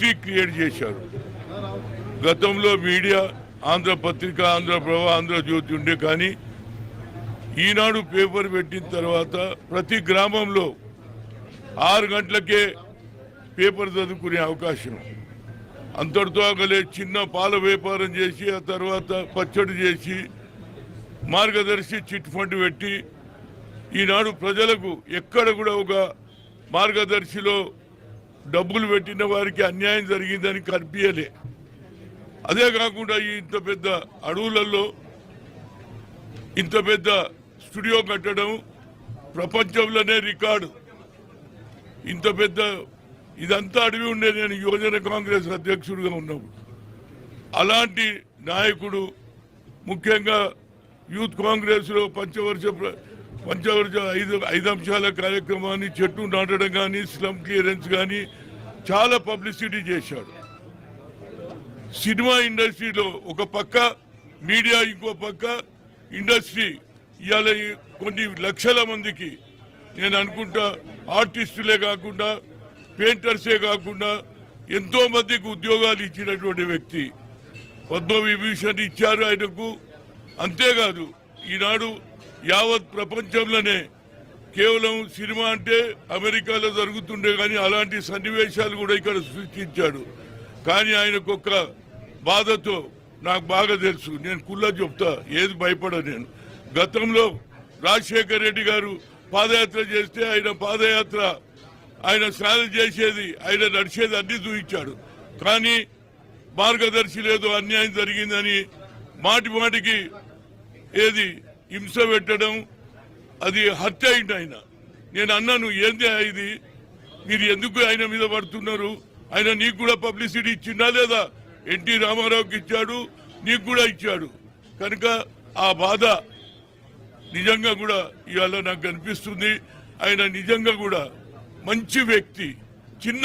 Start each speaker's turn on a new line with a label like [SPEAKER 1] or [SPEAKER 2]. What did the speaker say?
[SPEAKER 1] History create చేశారు. గతంలో media Andhra Patrika Andhraprabha Andhra Jyothi ఉండే కానీ ఈనాడు పేపర్ పెట్టిన తర్వాత ప్రతి గ్రామంలో ఆరు గంటలకే పేపర్ చదువుకునే అవకాశం. అంతటితో ఆగలే చిన్న పాల వ్యాపారం చేసి ఆ తర్వాత పచ్చడి చేసి మార్గదర్శి చిట్ ఫండ్ పెట్టి ఈనాడు ప్రజలకు ఎక్కడ కూడా ఒక మార్గదర్శిలో డబ్బులు పెట్టిన వారికి అన్యాయం జరిగిందని కనిపించలే అదే కాకుండా ఈ ఇంత పెద్ద అడవులలో ఇంత పెద్ద స్టూడియో కట్టడం ప్రపంచంలోనే రికార్డు. ఇంత పెద్ద ఇదంతా అడవి ఉండే నేను యువజన కాంగ్రెస్ అధ్యక్షుడిగా ఉన్నప్పుడు. అలాంటి నాయకుడు ముఖ్యంగా యూత్ కాంగ్రెస్లో పంచవర్ష ప్ర- ఐదు ఐదు అంశాల కార్యక్రమాన్ని చెట్టు నాటడం కానీ స్లమ్ క్లియరెన్స్ కానీ చాలా పబ్లిసిటీ చేశాడు. సినిమా ఇండస్ట్రీలో ఒక పక్క మీడియా ఇంకో పక్క ఇండస్ట్రీ ఇవాళ కొన్ని లక్షల మందికి నేను అనుకుంటా ఆర్టిస్టులే కాకుండా పెయింటర్సే కాకుండా ఎంతో మందికి ఉద్యోగాలు ఇచ్చినటువంటి వ్యక్తి. పద్మ విభూషణ్ ఇచ్చారు ఆయనకు. అంతేకాదు ఈనాడు యావత్ ప్రపంచంలోనే కేవలం సినిమా అంటే అమెరికాలో జరుగుతుండే కానీ అలాంటి సన్నివేశాలు కూడా ఇక్కడ సృష్టించాడు. కానీ ఆయనకు ఒక బాధతో నాకు బాగా తెలుసు. నేను కుల్ల చెప్తా ఏది భయపడ నేను. గతంలో రాజశేఖర్ రెడ్డి గారు పాదయాత్ర చేస్తే ఆయన పాదయాత్ర ఆయన స్నానం చేసేది ఆయన నడిచేది అన్ని చూపించాడు కానీ మార్గదర్శి లేదు అన్యాయం జరిగిందని మాటి మాటికి ఏది హింస పెట్టడం అది హత్య అయింది ఆయన. నేను అన్నాను ఏంది ఇది? మీరు ఎందుకు ఆయన మీద పడుతున్నారు? ఆయన నీకు కూడా పబ్లిసిటీ ఇచ్చిందా లేదా? ఎన్టీ రామారావుకి ఇచ్చాడు నీకు కూడా ఇచ్చాడు. కనుక ఆ బాధ నిజంగా కూడా ఇవాళ నాకు కనిపిస్తుంది. ఆయన నిజంగా కూడా మంచి వ్యక్తి చిన్న